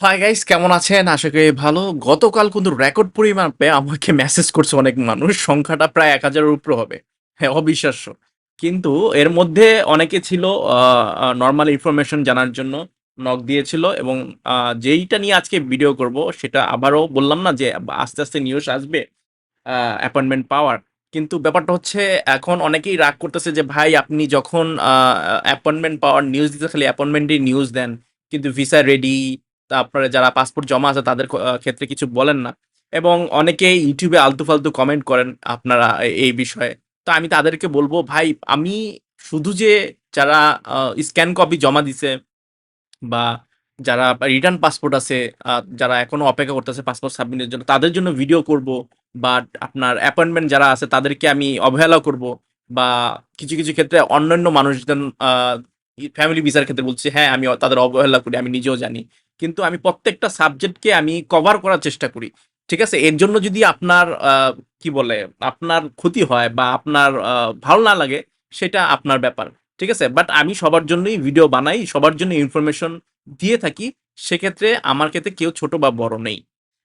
Hi guys কেমন আছেন? আশা করি ভালো। গতকাল কিন্তু রেকর্ড পরিমাপে আমাকে মেসেজ করছে অনেক মানুষ। সংখ্যাটা প্রায় এক হাজারের উপরে হবে। হ্যাঁ অবিশ্বাস্য। কিন্তু এর মধ্যে অনেকে ছিল নর্মাল ইনফরমেশন জানার জন্য নক দিয়েছিল এবং যেইটা নিয়ে আজকে ভিডিও করব সেটা আবারও বললাম না যে আস্তে আস্তে নিউজ আসবে অ্যাপয়েন্টমেন্ট পাওয়ার। কিন্তু ব্যাপারটা হচ্ছে, এখন অনেকেই রাগ করতেছে যে ভাই, আপনি যখন অ্যাপয়েন্টমেন্ট পাওয়ার নিউজ দিতে খালি অ্যাপয়েন্টমেন্টই নিউজ দেন। কিন্তু ভিসা রেডি তারপরে যারা পাসপোর্ট জমা আছে তাদের ক্ষেত্রে কিছু বলেন না। এবং অনেকেই ইউটিউবে আলতু ফালতু কমেন্ট করেন আপনারা এই বিষয়ে। তো আমি তাদেরকে বলব, ভাই, আমি শুধু যে যারা স্ক্যান কপি জমা দিছে বা যারা রিটার্ন পাসপোর্ট আছে যারা এখনও অপেক্ষা করতেছে পাসপোর্ট সাবমিটের জন্য, তাদের জন্য ভিডিও করব বা আপনার অ্যাপয়েন্টমেন্ট যারা আছে তাদেরকে আমি অবহেলা করব বা কিছু কিছু ক্ষেত্রে অন্যান্য মানুষজন ফ্যামিলি ভিসার ক্ষেত্রে বলছি হ্যাঁ আমি তাদের অবহেলা করি, আমি নিজেও জানি। কিন্তু আমি প্রত্যেকটা সাবজেক্টকে আমি কভার করার চেষ্টা করি। ঠিক আছে? এর জন্য যদি আপনার কি বলে, আপনার ক্ষতি হয় বা আপনার ভালো না লাগে, সেটা আপনার ব্যাপার। ঠিক আছে? বাট আমি সবার জন্যই ভিডিও বানাই, সবার জন্য ইনফরমেশন দিয়ে থাকি। সেক্ষেত্রে আমার ক্ষেত্রে কেউ ছোট বা বড় নেই।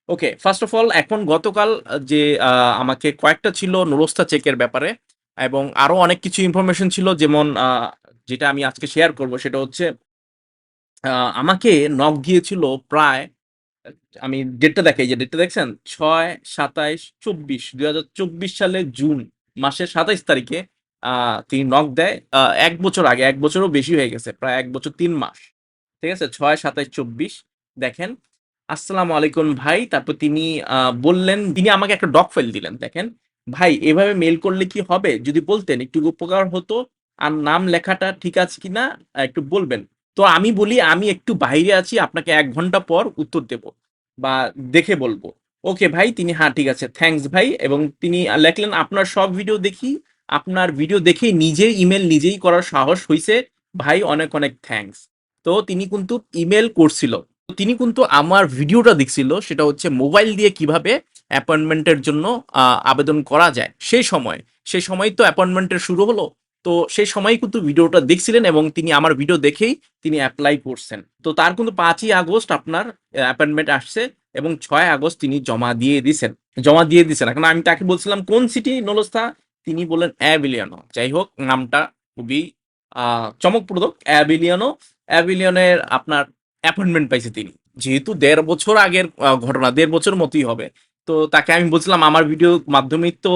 ওকে ফার্স্ট অফ অল এখন গতকাল যে আমাকে কয়েকটা ছিল নুরস্তা চেকের ব্যাপারে এবং আরও অনেক কিছু ইনফরমেশন ছিল। যেমন যেটা আমি আজকে শেয়ার করব, সেটা হচ্ছে আমাকে নক দিয়েছিল প্রায়, আমি ডেটটা দেখাই, যে ডেটটা দেখছেন? ছয় সাতাইশ চব্বিশ দুই হাজার চব্বিশ সালে জুন, মাসের সাতাইশ তারিখে তিনি নক দেয় এক বছর আগে, এক বছরও বেশি হয়ে গেছে, প্রায় এক বছর তিন মাস, ঠিক আছে? ছয় সাতাইশ চব্বিশ, দেখেন, আসসালামু আলাইকুম ভাই। তারপর তিনি বললেন, তিনি আমাকে একটা ডক ফাইল দিলেন, দেখেন, ভাই, এভাবে মেল করলে কি হবে? যদি বলতেন, একটু উপকার হতো, আর নাম লেখাটা ঠিক আছে কিনা, একটু বলবেন। তো আমি বলি, আমি একটু বাইরে আছি, আপনাকে এক ঘণ্টা পর উত্তর দেব বা দেখে বলব। ওকে ভাই, তিনি হ্যাঁ ঠিক আছে, থ্যাঙ্কস ভাই। এবং তিনি লেখলেন, আপনার সব ভিডিও দেখি, আপনার ভিডিও দেখেই নিজের ইমেল নিজেই করার সাহস হয়েছে ভাই, অনেক অনেক থ্যাঙ্কস। তো তিনি কিন্তু ইমেল করছিল। তিনি কিন্তু আমার ভিডিওটা দেখছিল, সেটা হচ্ছে মোবাইল দিয়ে কীভাবে অ্যাপয়েন্টমেন্টের জন্য আবেদন করা যায়। সেই সময় সেই সময় তো অ্যাপয়েন্টমেন্টের শুরু হলো। তো সেই সময় কিন্তু ভিডিওটা দেখছিলেন এবং তিনি আমার ভিডিও দেখেই তিনি অ্যাপ্লাই করছেন। তো তার কিন্তু পাঁচই আগস্ট আপনার অ্যাপয়েন্টমেন্ট আসছে এবং ছয় আগস্ট তিনি জমা দিয়ে দিছেন, জমা দিয়ে দিছেন। এখন আমি তাকে বলছিলাম, কোন সিটি নলস্থা? তিনি বললেন অ্যাভিলিয়ানো যাই হোক, নামটা খুবই চমকপ্রদ অ্যাভিলিয়ানো অ্যাভিলিয়নের আপনার অ্যাপয়েন্টমেন্ট পাইছে তিনি। যেহেতু দেড় বছর আগের ঘটনা, দেড় বছর মতোই হবে। তো তাকে আমি বলছিলাম, আমার ভিডিও মাধ্যমেই তো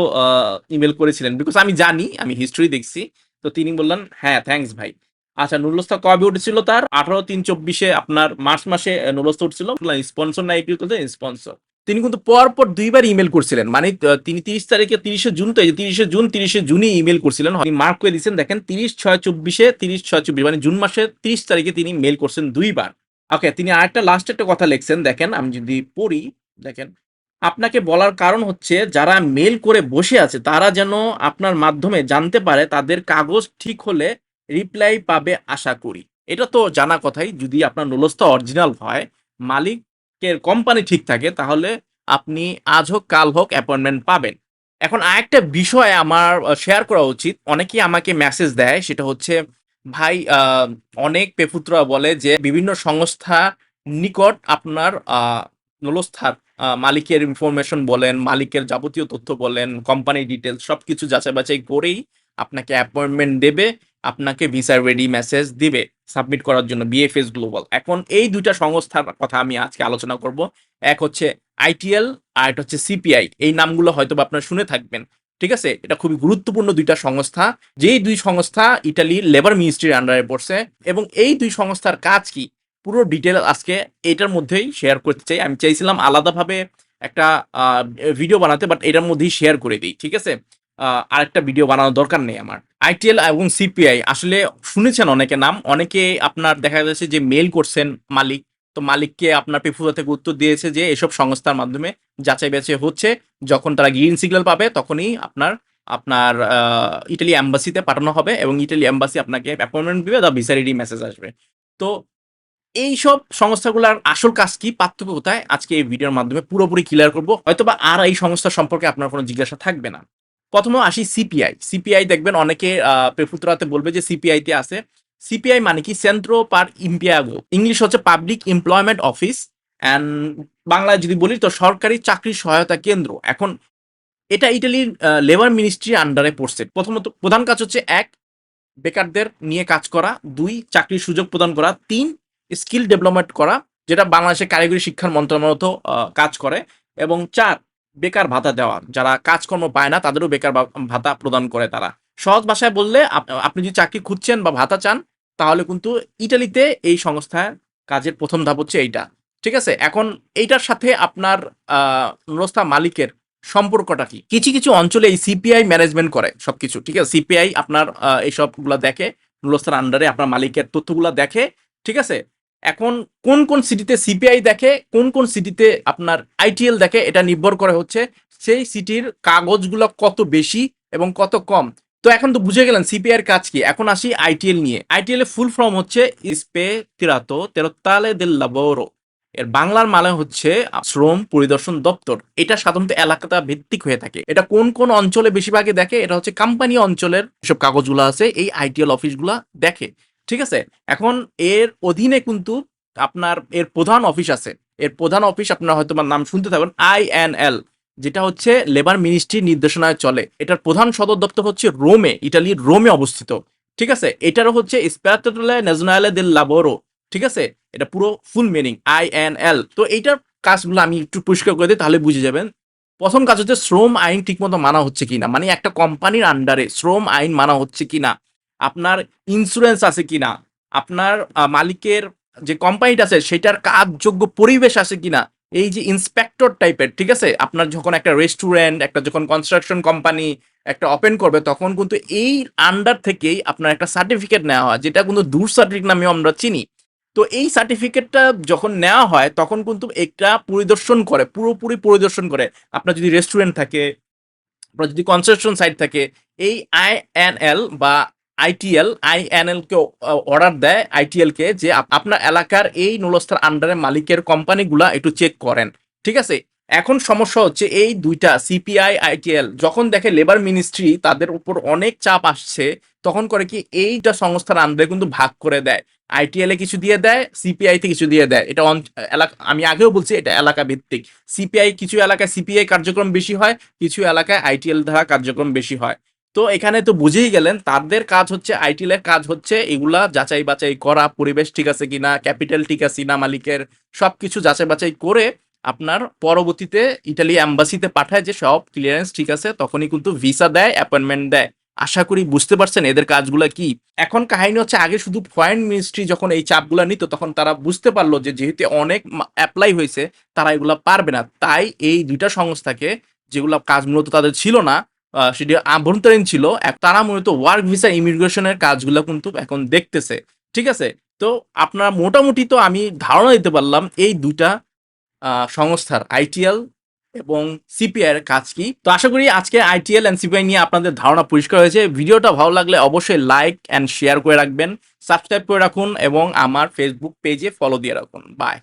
ইমেল করেছিলেন। বিকজ আমি জানি, আমি হিস্ট্রি দেখছি। তো তিনি বললেন হ্যাঁ থ্যাঙ্কস ভাই। আচ্ছা নুরুলস্তা কবে উঠেছিল তার? আঠারো তিন চব্বিশে আপনার মার্চ মাসে নুরুলস্তা উঠছিল। স্পন্সর না এটি স্পন্সর তিনি কিন্তু পর পর দুইবার ইমেল করছিলেন। মানে তিনি তিরিশ তারিখে তিরিশে জুন, তো তিরিশে জুন, তিরিশে জুনই ইমেল করছিলেন। মার্ক করে দিয়েছেন। দেখেন, তিরিশ ছয় চব্বিশে, তিরিশ ছয় চব্বিশ মানে জুন মাসে তিরিশ তারিখে তিনি মেল করছেন দুইবার। ওকে তিনি আরেকটা লাস্ট একটা কথা লিখছেন। দেখেন, আমি যদি পড়ি, দেখেন। আপনাকে বলার কারণ হচ্ছে যারা মেল করে বসে আছে, তারা যেন আপনার মাধ্যমে জানতে পারে তাদের কাগজ ঠিক হলে রিপ্লাই পাবে আশা করি। এটা তো জানা কথাই, যদি আপনার নলস্তা অরিজিনাল হয়, মালিকের কোম্পানি ঠিক থাকে, তাহলে আপনি আজ হোক, কাল হোক অ্যাপয়েন্টমেন্ট পাবেন। এখন আরেকটা বিষয় আমার শেয়ার করা উচিত। অনেকেই আমাকে মেসেজ দেয়, সেটা হচ্ছে, ভাই অনেক পেপুত্রা বলে যে, বিভিন্ন সংস্থা নিকট আপনার নলস্থার মালিকের ইনফরমেশন বলেন, মালিকের যাবতীয় তথ্য বলেন কোম্পানি ডিটেলস সবকিছু যাচাই বাছাই করেই আপনাকে অ্যাপয়েন্টমেন্ট দেবে, আপনাকে ভিসা রেডি মেসেজ দিবে সাবমিট করার জন্য বিএফএস গ্লোবাল এখন এই দুইটা সংস্থার কথা আমি আজকে আলোচনা করব। এক হচ্ছে আইটিএল আর একটা হচ্ছে সিপিআই এই নামগুলো হয়তো আপনারা শুনে থাকবেন। ঠিক আছে? এটা খুবই গুরুত্বপূর্ণ দুইটা সংস্থা। যেই দুই সংস্থা ইটালির লেবার মিনিস্ট্রির আন্ডারে পড়ছে এবং এই দুই সংস্থার কাজ কি? পুরো ডিটেল আজকে এটার মধ্যেই শেয়ার করতে চাই। আমি চাইছিলাম আলাদাভাবে একটা ভিডিও বানাতে বাট এটার মধ্যেই শেয়ার করে দিই, ঠিক আছে? আরেকটা ভিডিও বানানোর দরকার নেই আমার। আইটিএল এবং সিপিআই আসলে শুনেছেন অনেকে নাম, অনেকে আপনার দেখা যাচ্ছে যে মেল করছেন মালিক, তো মালিককে আপনার পেফুরা থেকে উত্তর দিয়েছে যে এসব সংস্থার মাধ্যমে যাচাই বাছাই হচ্ছে। যখন তারা গ্রিন সিগন্যাল পাবে, তখনই আপনার আপনার ইটালি অ্যাম্বাসিতে পাঠানো হবে এবং ইটালি অ্যাম্বাসি আপনাকে অ্যাপয়েন্টমেন্ট দিবে বা ভিসা রেডি মেসেজ আসবে। তো এইসব সংস্থাগুলোর আসল কাজ কি? পার্থক্য কোথায়? আজকে এই ভিডিওর মাধ্যমে পুরোপুরি ক্লিয়ার করব। হয়তোবা আর এই সংস্থা সম্পর্কে আপনার কোনো জিজ্ঞাসা থাকবে না। প্রথমে আসি সিপিআই সিপিআই দেখবেন অনেকে পেফুতরাতে বলবে যে সিপিআই তে আছে। সিপিআই মানে কি? সেন্ট্রো পার ইম্পিয়াগো ইংলিশ হচ্ছে পাবলিক এমপ্লয়মেন্ট অফিস অ্যান্ড বাংলায় যদি বলি তো সরকারি চাকরি সহায়তা কেন্দ্র। এখন এটা ইটালির লেবার মিনিস্ট্রির আন্ডারে পড়ছে। প্রথমত প্রধান কাজ হচ্ছে, এক, বেকারদের নিয়ে কাজ করা। দুই, চাকরির সুযোগ প্রদান করা। তিন স্কিল ডেভেলপমেন্ট করা, যেটা বাংলাদেশের কারিগরি শিক্ষার মন্ত্রণালয় কাজ করে। এবং চার, বেকার ভাতা দেওয়া। যারা কাজকর্ম পায় না, তাদেরও বেকার ভাতা প্রদান করে তারা। সহজ ভাষায় বললে আপনি যদি চাকরি খুঁজছেন বা ভাতা চান, তাহলে কিন্তু ইটালিতে এই সংস্থার কাজের প্রথম ধাপ হচ্ছে এইটা। ঠিক আছে? এখন এইটার সাথে আপনার নুরস্তা মালিকের সম্পর্কটা কি? কিছু কিছু অঞ্চলে এই সিপিআই ম্যানেজমেন্ট করে সবকিছু। ঠিক আছে? সিপিআই আপনার এইসবগুলা দেখে নুরস্তার আন্ডারে আপনার মালিকের তথ্যগুলা দেখে, ঠিক আছে? এখন কোন কোন সিটিতে সিপিআই দেখে, কোন কোন সিটিতে আপনার আইটিএল দেখে, এটা নির্ভর করে হচ্ছে সেই সিটির কাগজগুলো কত বেশি এবং কত কম। তো এখন তো বুঝে গেলেন সিপিআই এর কাজ কি। এখন আসি আইটিএল নিয়ে। আইটিএল এর ফুল ফর্ম হচ্ছে ইসপে তিরাতো তেরোতালে দেল লাবোরো এর বাংলার মানে হচ্ছে শ্রম পরিদর্শন দপ্তর। এটা সাধারণত এলাকাটা ভিত্তিক হয়ে থাকে। এটা কোন কোন অঞ্চলে বেশিরভাগে দেখে, এটা হচ্ছে কোম্পানি অঞ্চলের সব কাগজগুলো আছে, এই আইটিএল অফিসগুলা দেখে। ঠিক আছে? এখন এর অধীনে কিন্তু আপনার এর প্রধান অফিস আছে। এর প্রধান অফিস আপনার হয়তো নাম শুনতে থাকবেন আই এন এল যেটা হচ্ছে লেবার মিনিস্ট্রির নির্দেশনায় চলে। এটার প্রধান সদর দপ্তর হচ্ছে রোমে ইটালির রোমে অবস্থিত। ঠিক আছে? এটারও হচ্ছে ন্যাশনালে দেল লাবোরো ঠিক আছে? এটা পুরো full meaning I N L তো এইটার কাজগুলো আমি একটু পরিষ্কার করে দিই, তাহলে বুঝে যাবেন। প্রথম কাজ হচ্ছে শ্রম আইন ঠিকমতো মানা হচ্ছে কিনা? মানে একটা কোম্পানির আন্ডারে শ্রম আইন মানা হচ্ছে কিনা? আপনার ইন্স্যুরেন্স আছে কিনা, আপনার মালিকের যে কোম্পানিটা আছে, সেটার কাজযোগ্য পরিবেশ আছে কিনা, এই যে ইন্সপেক্টর টাইপের ঠিক আছে? আপনার যখন একটা রেস্টুরেন্ট একটা যখন কনস্ট্রাকশন কোম্পানি একটা ওপেন করবে, তখন কিন্তু এই আন্ডার থেকেই আপনার একটা সার্টিফিকেট নেওয়া হয়, যেটা কিন্তু দূর সার্টিফিকেট নামেও আমরা চিনি। তো এই সার্টিফিকেটটা যখন নেওয়া হয়, তখন কিন্তু এটা পরিদর্শন করে, পুরোপুরি পরিদর্শন করে। আপনার যদি রেস্টুরেন্ট থাকে, আপনার যদি কনস্ট্রাকশন সাইট থাকে, এই আইএনএল বা আইটিএল, আইএনএল কে অর্ডার দেয় আইটিএল কে যে আপ- আপনার এলাকার এই নুলস্থার আন্ডারে মালিকের কোম্পানিগুলা একটু চেক করেন। ঠিক আছে? এখন সমস্যা হচ্ছে এই দুইটা সিপিআই আইটিএল যখন দেখে লেবার মিনিস্ট্রি তাদের উপর অনেক চাপ আসছে, তখন করে কি এইটা সংস্থার আন্ডারে কিন্তু ভাগ করে দেয়। আইটিএল এ কিছু দিয়ে দেয় সিপিআই তে কিছু দিয়ে দেয়। এটা এলাকা, আমি আগেও বলছি এটা এলাকা ভিত্তিক। সিপিআই কিছু এলাকায় সিপিআই কার্যক্রম বেশি হয়, কিছু এলাকায় আইটিএল দ্বারা কার্যক্রম বেশি হয়। তো এখানে তো বুঝেই গেলেন, তাদের কাজ হচ্ছে আইটিএল এর কাজ হচ্ছে, এগুলা যাচাই বাছাই করা, পরিবেশ ঠিক আছে কিনা, ক্যাপিটাল ঠিক আছে না মালিকের সবকিছু যাচাই বাছাই করে আপনার পরবর্তীতে ইটালি অ্যাম্বাসিতে পাঠায় যে সব ক্লিয়ারেন্স ঠিক আছে, তখনই কিন্তু ভিসা দেয় অ্যাপয়েন্টমেন্ট দেয়। আশা করি বুঝতে পারছেন এদের কাজগুলো কি। এখন কাহিনী হচ্ছে, আগে শুধু ফরেন মিনিস্ট্রি যখন এই চাপগুলো নিত, তখন তারা বুঝতে পারল যে যেহেতু অনেক অ্যাপ্লাই হয়েছে, তারা এগুলা পারবে না। তাই এই দুইটা সংস্থাকে, যেগুলো কাজ মূলত তাদের ছিল না সেটি আভ্যন্তরীণ ছিল। তারা মূলত ওয়ার্ক ভিসা ইমিগ্রেশনের কাজগুলো কিন্তু এখন দেখতেছে। ঠিক আছে? তো আপনারা মোটামুটি তো আমি ধারণা দিতে পারলাম এই আহ, সংস্থার আইটিএল এবং সিপিআই এর কাজ কি। তো আশা করি আজকে আইটিএল এন্ড সিপিআই নিয়ে আপনাদের ধারণা পরিষ্কার হয়েছে। ভিডিওটা ভালো লাগলে অবশ্যই লাইক অ্যান্ড শেয়ার করে রাখবেন সাবস্ক্রাইব করে রাখুন এবং আমার ফেসবুক পেজে ফলো দিয়ে রাখুন। বাই